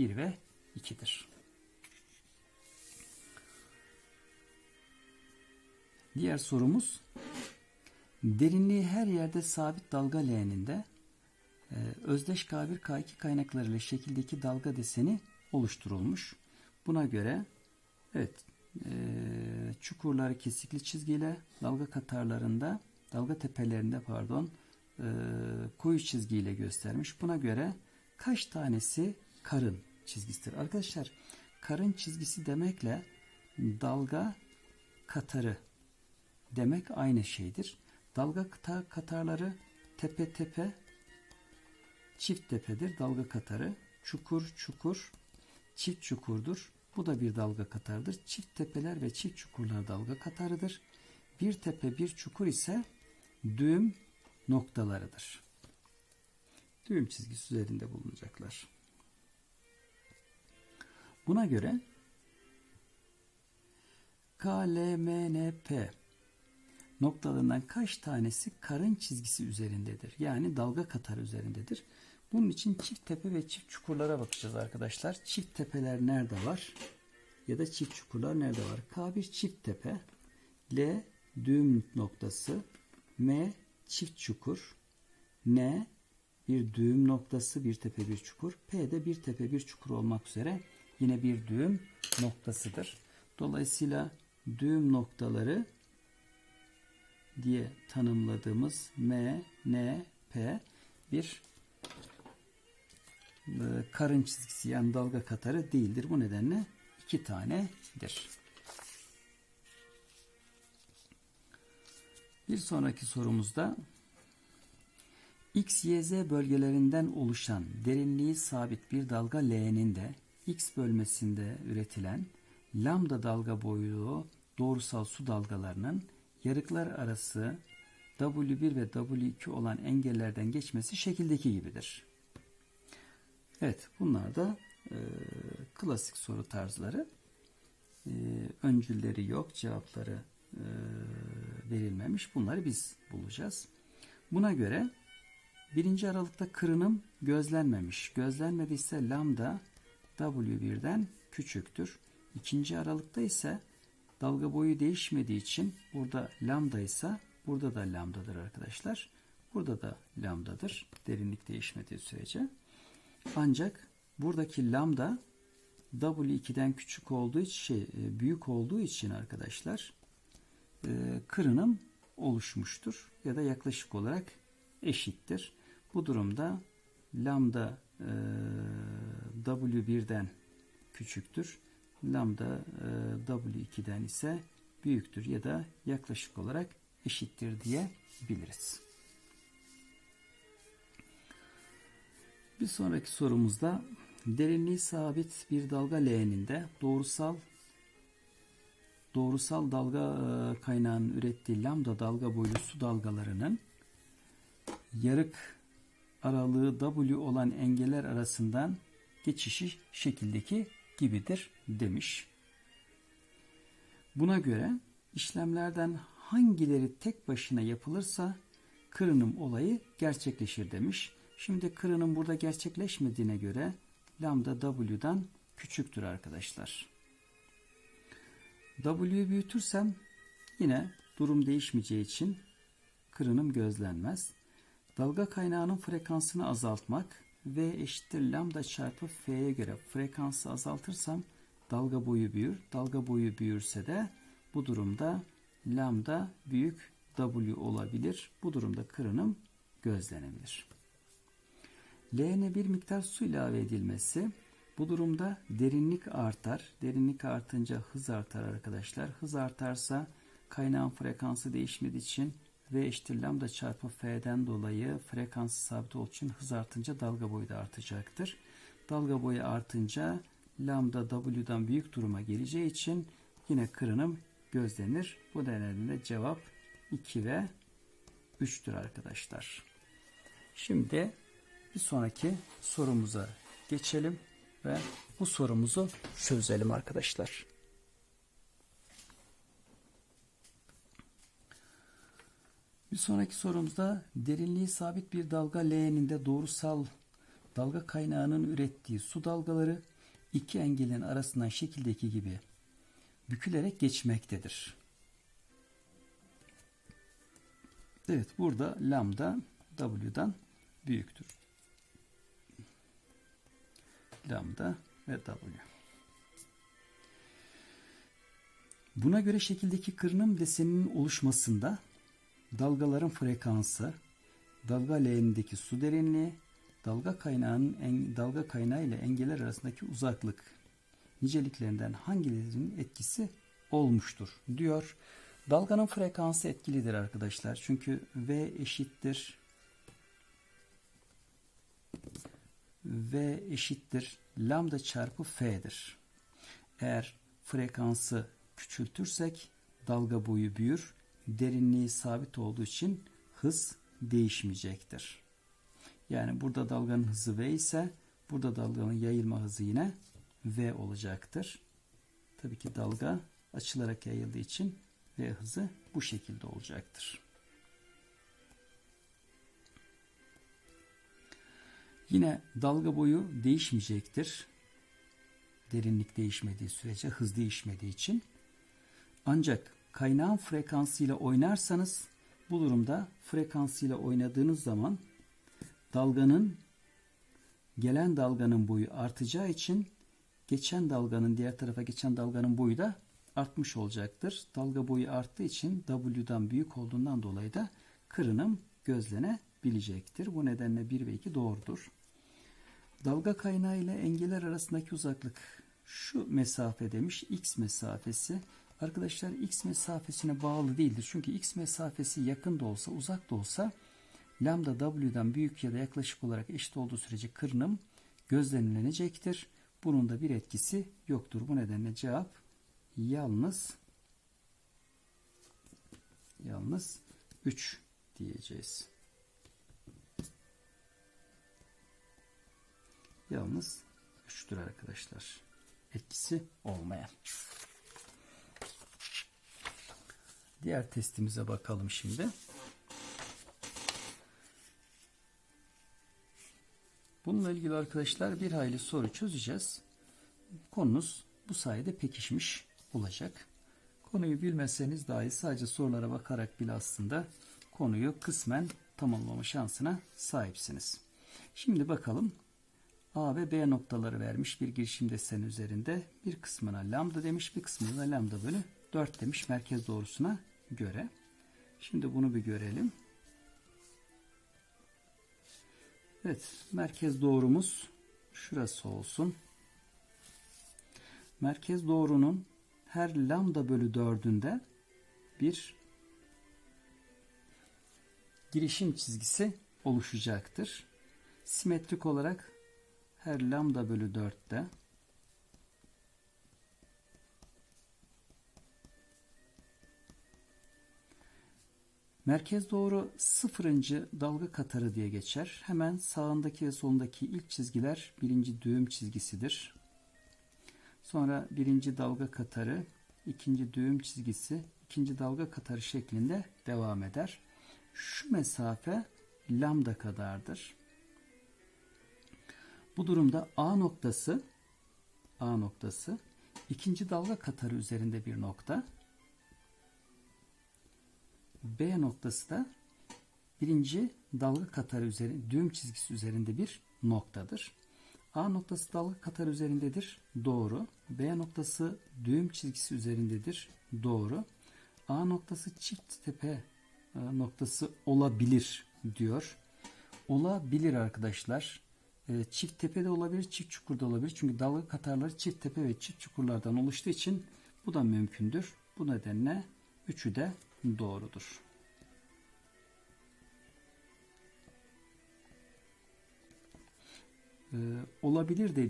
1 ve 2'dir. Diğer sorumuz derinliği her yerde sabit dalga leğeninde e, özdeş K1 K2 kaynaklarıyla şekildeki dalga deseni oluşturulmuş. Buna göre evet e, çukurları kesikli çizgiyle dalga katarlarında dalga tepelerinde pardon e, koyu çizgiyle göstermiş. Buna göre kaç tanesi karın çizgisidir? Arkadaşlar karın çizgisi demekle dalga katarı demek aynı şeydir. Dalga kata- katarları tepe tepe çift tepedir dalga katarı. Çukur çukur çift çukurdur. Bu da bir dalga katardır. Çift tepeler ve çift çukurlar dalga katarıdır. Bir tepe bir çukur ise düğüm noktalarıdır. Düğüm çizgisi üzerinde bulunacaklar. Buna göre K, L, M, N, P noktalarından kaç tanesi karın çizgisi üzerindedir? Yani dalga katarı üzerindedir. Bunun için çift tepe ve çift çukurlara bakacağız arkadaşlar. Çift tepeler nerede var? Ya da çift çukurlar nerede var? K1 çift tepe, L düğüm noktası, M çift çukur, N bir düğüm noktası, bir tepe bir çukur, P de bir tepe bir çukur olmak üzere yine bir düğüm noktasıdır. Dolayısıyla düğüm noktaları diye tanımladığımız M, N, P bir e, karın çizgisi yani dalga katarı değildir. Bu nedenle iki tanedir. Bir sonraki sorumuzda X, Y, Z bölgelerinden oluşan derinliği sabit bir dalga L'nin de X bölmesinde üretilen lambda dalga boylu doğrusal su dalgalarının yarıklar arası W1 ve W2 olan engellerden geçmesi şekildeki gibidir. Evet bunlar da e, klasik soru tarzları. E, öncülleri yok, cevapları e, verilmemiş. Bunları biz bulacağız. Buna göre birinci aralıkta kırınım gözlenmemiş. Gözlenmediyse lambda W1'den küçüktür. İkinci aralıkta ise dalga boyu değişmediği için burada lambda ise burada da lambdadır arkadaşlar. Burada da lambdadır. Derinlik değişmediği sürece. Ancak buradaki lambda W2'den küçük olduğu için şey, e, büyük olduğu için arkadaşlar e, kırınım oluşmuştur ya da yaklaşık olarak eşittir. Bu durumda lambda e, W1'den küçüktür. Lambda W2'den ise büyüktür ya da yaklaşık olarak eşittir diyebiliriz. Bir sonraki sorumuzda derinliği sabit bir dalga leğeninde doğrusal doğrusal dalga kaynağının ürettiği lambda dalga boyu su dalgalarının yarık aralığı W olan engeller arasından geçişi şekildeki gibidir demiş. Buna göre işlemlerden hangileri tek başına yapılırsa kırınım olayı gerçekleşir demiş. Şimdi kırınım burada gerçekleşmediğine göre lambda W'dan küçüktür arkadaşlar. W'yu büyütürsem yine durum değişmeyeceği için kırınım gözlenmez. Dalga kaynağının frekansını azaltmak V eşittir lambda çarpı F'ye göre frekansı azaltırsam dalga boyu büyür. Dalga boyu büyürse de bu durumda lambda büyük W olabilir. Bu durumda kırınım gözlenebilir. L'ne bir miktar su ilave edilmesi bu durumda derinlik artar. Derinlik artınca hız artar arkadaşlar. Hız artarsa kaynağın frekansı değişmediği için V eşittir lambda çarpı F'den dolayı frekansı sabit olduğu için hız artınca dalga boyu da artacaktır. Dalga boyu artınca lambda W'dan büyük duruma geleceği için yine kırınım gözlenir. Bu nedenle cevap 2 ve 3'tür arkadaşlar. Şimdi bir sonraki sorumuza geçelim ve bu sorumuzu çözelim arkadaşlar. Bir sonraki sorumuzda derinliği sabit bir dalga L'nin de doğrusal dalga kaynağının ürettiği su dalgaları iki engelin arasından şekildeki gibi bükülerek geçmektedir. Evet burada lambda W'dan büyüktür. Lambda ve W. Buna göre şekildeki kırınım deseninin oluşmasında dalgaların frekansı, dalga leğenindeki su derinliği, dalga kaynağının en, dalga kaynağı ile engeller arasındaki uzaklık niceliklerinden hangilerinin etkisi olmuştur diyor. Dalganın frekansı etkilidir arkadaşlar. Çünkü V eşittir V eşittir lambda çarpı F'dir. Eğer frekansı küçültürsek dalga boyu büyür. Derinliği sabit olduğu için hız değişmeyecektir. Yani burada dalganın hızı V ise burada dalganın yayılma hızı yine V olacaktır. Tabii ki dalga açılarak yayıldığı için V hızı bu şekilde olacaktır. Yine dalga boyu değişmeyecektir. Derinlik değişmediği sürece hız değişmediği için. Ancak kaynağın frekansıyla oynarsanız bu durumda frekansıyla oynadığınız zaman dalganın gelen dalganın boyu artacağı için geçen dalganın diğer tarafa geçen dalganın boyu da artmış olacaktır. Dalga boyu arttığı için W'dan büyük olduğundan dolayı da kırınım gözlenebilecektir. Bu nedenle 1 ve 2 doğrudur. Dalga kaynağı ile engeller arasındaki uzaklık şu mesafe demiş x mesafesi. Arkadaşlar x mesafesine bağlı değildir. Çünkü x mesafesi yakın da olsa uzak da olsa lambda w'den büyük ya da yaklaşık olarak eşit olduğu sürece kırınım gözlenilecektir. Bunun da bir etkisi yoktur. Bu nedenle cevap yalnız yalnız 3 diyeceğiz. Yalnız 3'tür arkadaşlar. Etkisi olmayan. Diğer testimize bakalım şimdi. Bununla ilgili arkadaşlar bir hayli soru çözeceğiz. Konunuz bu sayede pekişmiş olacak. Konuyu bilmezseniz dahi sadece sorulara bakarak bile aslında konuyu kısmen tamamlama şansına sahipsiniz. Şimdi bakalım A ve B noktaları vermiş bir girişim deseni üzerinde. Bir kısmına lambda demiş, bir kısmına lambda bölü 4 demiş merkez doğrusuna göre. Şimdi bunu bir görelim. Evet, merkez doğrumuz şurası olsun. Merkez doğrunun her lambda bölü 4'ünde bir girişim çizgisi oluşacaktır. Simetrik olarak her lambda bölü 4'te merkez doğru sıfırıncı dalga katarı diye geçer. Hemen sağındaki ve solundaki ilk çizgiler birinci düğüm çizgisidir. Sonra birinci dalga katarı, ikinci düğüm çizgisi, ikinci dalga katarı şeklinde devam eder. Şu mesafe lambda kadardır. Bu durumda A noktası A noktası ikinci dalga katarı üzerinde bir nokta. B noktası da birinci dalga katarı üzerinde düğüm çizgisi üzerinde bir noktadır. A noktası dalga katarı üzerindedir. Doğru. B noktası düğüm çizgisi üzerindedir. Doğru. A noktası çift tepe e, noktası olabilir diyor. Olabilir arkadaşlar. E, çift tepe de olabilir, çift çukur da olabilir. Çünkü dalga katarları çift tepe ve çift çukurlardan oluştuğu için bu da mümkündür. Bu nedenle üçü de doğrudur. Ee, olabilir de